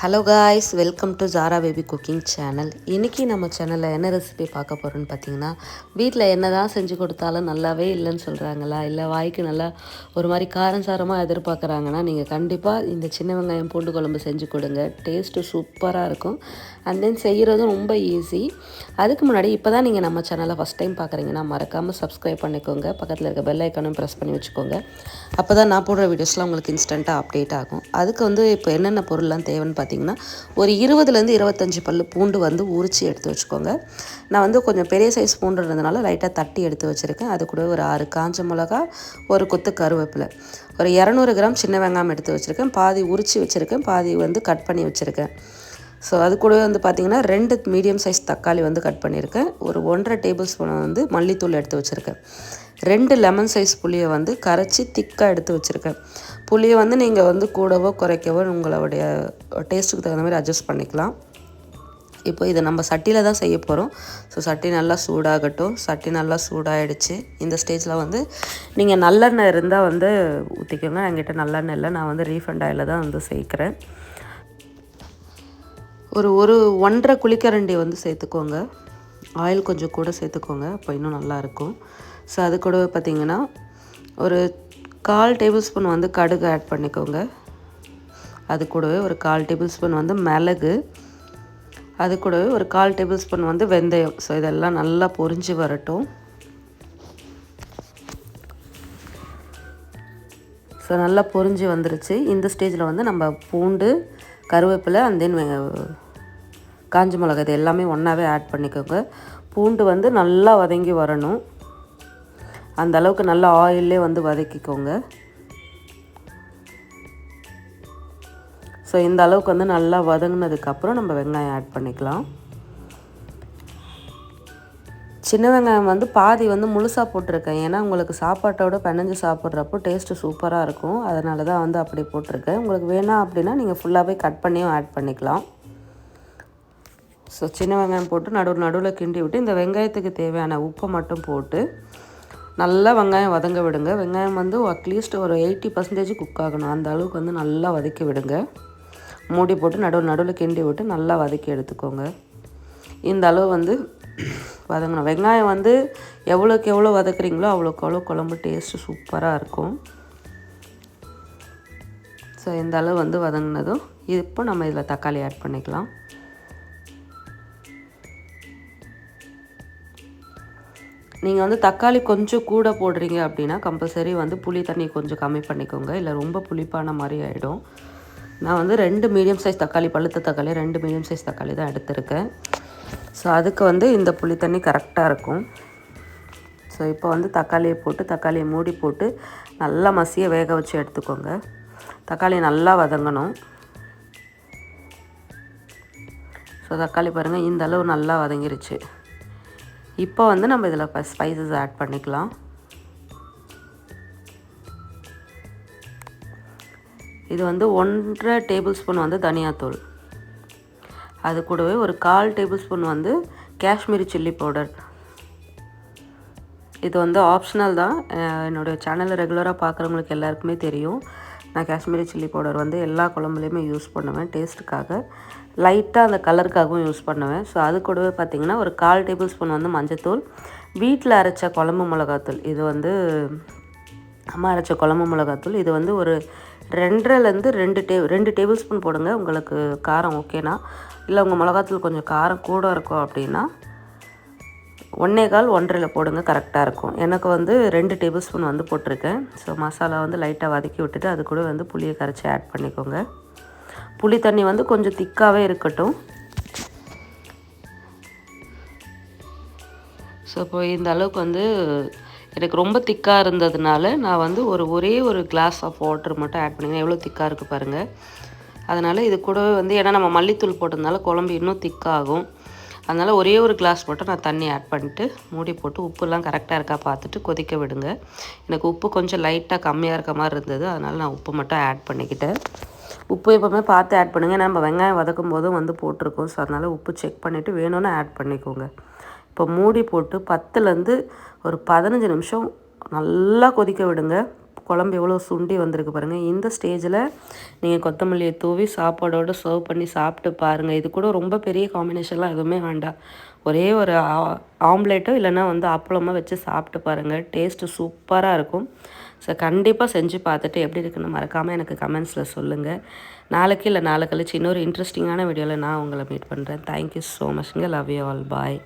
Hello guys welcome to Zara baby cooking channel இன்றைக்கி நம்ம சேனலில் என்ன ரெசிபி பார்க்க போகிறோன்னு பார்த்தீங்கன்னா வீட்டில் என்ன தான் செஞ்சு கொடுத்தாலும் நல்லாவே இல்லைன்னு சொல்கிறாங்களா இல்லை வாய்க்கு நல்லா ஒரு மாதிரி காரம் சாரமாக எதிர்பார்க்குறாங்கன்னா நீங்கள் கண்டிப்பாக இந்த சின்ன வெங்காயம் பூண்டு குழம்பு செஞ்சு கொடுங்க. டேஸ்ட்டு சூப்பராக இருக்கும். அண்ட் தென் செய்கிறதும் ரொம்ப ஈஸி அதுக்கு முன்னாடி இப்போ தான் நீங்கள் நம்ம சேனலை ஃபஸ்ட் டைம் பார்க்குறீங்கன்னா மறக்காமல் சப்ஸ்கிரைப் பண்ணிக்கோங்க. பக்கத்தில் இருக்க பெல் ஐக்கானும் ப்ரெஸ் பண்ணி வச்சுக்கோங்க. அப்போ தான் நான் போடுற வீடியோஸ்லாம் உங்களுக்கு இன்ஸ்டண்ட்டாக அப்டேட் ஆகும். அதுக்கு வந்து இப்போ என்னென்ன பொருள்லாம் தேவைன்னு பார்த்திங்கன்னா ஒரு இருபதுலேருந்து இருபத்தஞ்சி பல் பூண்டு வந்து உரித்து எடுத்து வச்சுக்கோங்க. நான் வந்து கொஞ்சம் பெரிய சைஸ் பூண்டு இருந்ததுனால லைட்டாக தட்டி எடுத்து வச்சுருக்கேன். அது கூட ஒரு ஆறு காஞ்ச மிளகா ஒரு கொத்து கருவேப்பிலை. ஒரு இரநூறு கிராம் சின்ன வெங்காயம் எடுத்து வச்சுருக்கேன். பாதி உரித்து வச்சுருக்கேன். பாதி வந்து கட் பண்ணி வச்சுருக்கேன். ஸோ அது கூடவே வந்து பார்த்திங்கன்னா ரெண்டு மீடியம் சைஸ் தக்காளி வந்து கட் பண்ணியிருக்கேன். ஒரு ஒன்றரை டேபிள் ஸ்பூன் வந்து மல்லித்தூள் எடுத்து வச்சுருக்கேன். ரெண்டு லெமன் சைஸ் புளியை வந்து கரைச்சி திக்காக எடுத்து வச்சுருக்கேன். புளியை வந்து நீங்கள் வந்து கூடவோ குறைக்கவோ உங்களுடைய டேஸ்ட்டுக்கு தகுந்த மாதிரி அட்ஜஸ்ட் பண்ணிக்கலாம். இப்போ இதை நம்ம சட்டியில் தான் செய்ய போகிறோம் ஸோ சட்டி நல்லா சூடாகட்டும். சட்டி நல்லா சூடாகிடுச்சு இந்த ஸ்டேஜில் வந்து நீங்கள் நல்லெண்ணெய் இருந்தால் வந்து ஊற்றிக்கோங்க என்கிட்ட நல்லெண்ணெய் இல்லை. நான் வந்து ரீஃபண்ட் ஆயில் தான் வந்து சேர்க்குறேன். ஒரு ஒரு ஒன்றரை குளிக்கரண்டி வந்து சேர்த்துக்கோங்க. ஆயில் கொஞ்சம் கூட சேர்த்துக்கோங்க அப்போ இன்னும் நல்லாயிருக்கும் ஸோ அது கூட பார்த்திங்கன்னா ஒரு கால் டேபிள் ஸ்பூன் வந்து கடுகு ஆட் பண்ணிக்கோங்க. அது கூடவே ஒரு கால் டேபிள் ஸ்பூன் வந்து மிளகு. அது கூடவே ஒரு கால் டேபிள் ஸ்பூன் வந்து வெந்தயம். ஸோ இதெல்லாம் நல்லா பொரிஞ்சு வரட்டும். ஸோ நல்லா பொரிஞ்சு வந்துருச்சு. இந்த ஸ்டேஜில் வந்து நம்ம பூண்டு கருவேப்பிலை அண்ட் தென் காஞ்ச மிளகா இது எல்லாமே ஒன்றாவே ஆட் பண்ணிக்கோங்க. பூண்டு வந்து நல்லா வதங்கி வரணும். அந்த அளவுக்கு நல்லா ஆயிலே வந்து வதக்கிக்கோங்க. ஸோ இந்த அளவுக்கு வந்து நல்லா வதங்கினதுக்கப்புறம் நம்ம வெங்காயம் ஆட் பண்ணிக்கலாம். சின்ன வெங்காயம் வந்து பாதி வந்து முழுசாக போட்டிருக்கேன். ஏன்னா உங்களுக்கு சாப்பாட்டோட பிணைஞ்சு சாப்பிட்றப்போ டேஸ்ட்டு சூப்பராக இருக்கும். அதனால தான் வந்து அப்படி போட்டிருக்கேன். உங்களுக்கு வேணாம் அப்படின்னா நீங்கள் ஃபுல்லாகவே கட் பண்ணியும் ஆட் பண்ணிக்கலாம். ஸோ சின்ன வெங்காயம் போட்டு நடுவு நடுவில் கிண்டி விட்டு இந்த வெங்காயத்துக்கு தேவையான உப்பை மட்டும் போட்டு நல்லா வெங்காயம் வதங்க விடுங்க. வெங்காயம் வந்து அட்லீஸ்ட் ஒரு எயிட்டி பர்சன்டேஜ் குக் ஆகணும். அந்த அளவுக்கு வந்து நல்லா வதக்கி விடுங்க. மூடி போட்டு நடுவில் நடுவில் கிண்டி விட்டு நல்லா வதக்கி எடுத்துக்கோங்க. இந்த அளவு வந்து வதங்கணும். வெங்காயம் வந்து எவ்வளோக்கு எவ்வளோ வதக்குறீங்களோ அவ்வளோக்கு அவ்வளோ குழம்பு டேஸ்ட்டு சூப்பராக இருக்கும். ஸோ இந்த அளவு வந்து வதங்கினதும் இப்போ நம்ம இதில் தக்காளி ஆட் பண்ணிக்கலாம். நீங்கள் வந்து தக்காளி கொஞ்சம் கூட போடுறீங்க அப்படின்னா கம்பல்சரி வந்து புளி தண்ணி கொஞ்சம் கம்மி பண்ணிக்கோங்க. இல்லை ரொம்ப புளிப்பான மாதிரி ஆகிடும் நான் வந்து ரெண்டு மீடியம் சைஸ் தக்காளி பழுத்த தக்காளி ரெண்டு மீடியம் சைஸ் தக்காளி தான் எடுத்திருக்கேன். ஸோ அதுக்கு வந்து இந்த புளி தண்ணி கரெக்டாக இருக்கும். ஸோ இப்போ வந்து தக்காளியை போட்டு தக்காளியை மூடி போட்டு நல்லா மசிய வேக வச்சு எடுத்துக்கோங்க. தக்காளி நல்லா வதங்கணும். ஸோ தக்காளி பாருங்கள் இந்த அளவு நல்லா வதங்கிருச்சு. இப்போ வந்து நம்ம இதில் ஸ்பைசஸ் ஆட் பண்ணிக்கலாம். இது வந்து ஒன்றரை டேபிள் ஸ்பூன் வந்து தனியாத்தூள். அது கூடவே ஒரு கால் டேபிள் ஸ்பூன் வந்து காஷ்மீரி சில்லி பவுடர். இது வந்து ஆப்ஷனல் தான். என்னுடைய சேனலில் ரெகுலராக பார்க்குறவங்களுக்கு எல்லாருக்குமே தெரியும். நான் காஷ்மீரி சில்லி பவுடர் வந்து எல்லா குழம்புலையுமே யூஸ் பண்ணுவேன். டேஸ்ட்டுக்காக. லைட்டாக அந்த கலருக்காகவும் யூஸ் பண்ணுவேன். ஸோ அது கூடவே பார்த்திங்கன்னா ஒரு கால் டேபிள் ஸ்பூன் வந்து மஞ்சத்தூள் வீட்டில் அரைச்ச குழம்பு மிளகாத்தூள். இது வந்து அம்மா அரைச்ச குழம்பு மிளகாத்தூள். இது வந்து ஒரு ரெண்டரைலேருந்து ரெண்டு டே ரெண்டு டேபிள் ஸ்பூன் போடுங்க. உங்களுக்கு காரம் ஓகேனா இல்லை உங்கள் மிளகாத்தூள் கொஞ்சம் காரம் கூட இருக்கும் அப்படின்னா ஒன்றே கால் ஒன்றரை போடுங்க கரெக்டாக இருக்கும். எனக்கு வந்து ரெண்டு டேபிள் ஸ்பூன் வந்து போட்டிருக்கேன். ஸோ மசாலா வந்து லைட்டாக வதக்கி விட்டுட்டு அது கூட வந்து புளியை கரைச்சி ஆட் பண்ணிக்கோங்க. புளி தண்ணி வந்து கொஞ்சம் திக்காகவே இருக்கட்டும். ஸோ இப்போ இந்த அளவுக்கு வந்து எனக்கு ரொம்ப திக்காக இருந்ததுனால நான் வந்து ஒரு ஒரே ஒரு கிளாஸ் ஆஃப் வாட்டர் மட்டும் ஆட் பண்ணிக்கிறேன். எவ்வளோ திக்காக இருக்குது பாருங்கள் அதனால் இது கூடவே வந்து ஏன்னா நம்ம மல்லித்தூள் போட்டதுனால குழம்பு இன்னும் திக்காகும். அதனால் ஒரே ஒரு கிளாஸ் மட்டும் நான் தண்ணி ஆட் பண்ணிட்டு மூடி போட்டு உப்புலாம் கரெக்டாக இருக்கா பார்த்துட்டு கொதிக்க விடுங்க. எனக்கு உப்பு கொஞ்சம் லைட்டாக கம்மியாக இருக்க மாதிரி இருந்தது. அதனால் நான் உப்பு மட்டும் ஆட் பண்ணிக்கிட்டேன். உப்பு எப்போவுமே பார்த்து ஆட் பண்ணுங்கள் நம்ம வெங்காயம் வதக்கும் போதும் வந்து போட்டிருக்கோம். ஸோ அதனால் உப்பு செக் பண்ணிவிட்டு வேணும்னு ஆட் பண்ணிக்கோங்க. இப்போ மூடி போட்டு பத்துலேருந்து ஒரு பதினஞ்சு நிமிஷம் நல்லா கொதிக்க விடுங்க. குழம்பு எவ்வளோ சுண்டி வந்திருக்கு பாருங்கள் இந்த ஸ்டேஜில் நீங்கள் கொத்தமல்லியை தூவி சாப்பாடோடு சர்வ் பண்ணி சாப்பிட்டு பாருங்கள் இது கூட ரொம்ப பெரிய காம்பினேஷன்லாம் எதுவுமே வேண்டாம். ஒரே ஒரு ஆம்லேட்டோ இல்லைன்னா வந்து அப்பளமாக வச்சு சாப்பிட்டு பாருங்கள் டேஸ்ட்டு சூப்பராக இருக்கும். ஸோ கண்டிப்பாக செஞ்சு பார்த்துட்டு எப்படி இருக்குன்னு மறக்காமல் எனக்கு கமெண்ட்ஸில் சொல்லுங்கள் நாளைக்கு இல்லை நாளை கழிச்சு இன்னொரு இன்ட்ரெஸ்டிங்கான வீடியோவில் நான் உங்களை மீட் பண்ணுறேன் தேங்க்யூ ஸோ மச்ங்க லவ் யூ ஆல் பாய்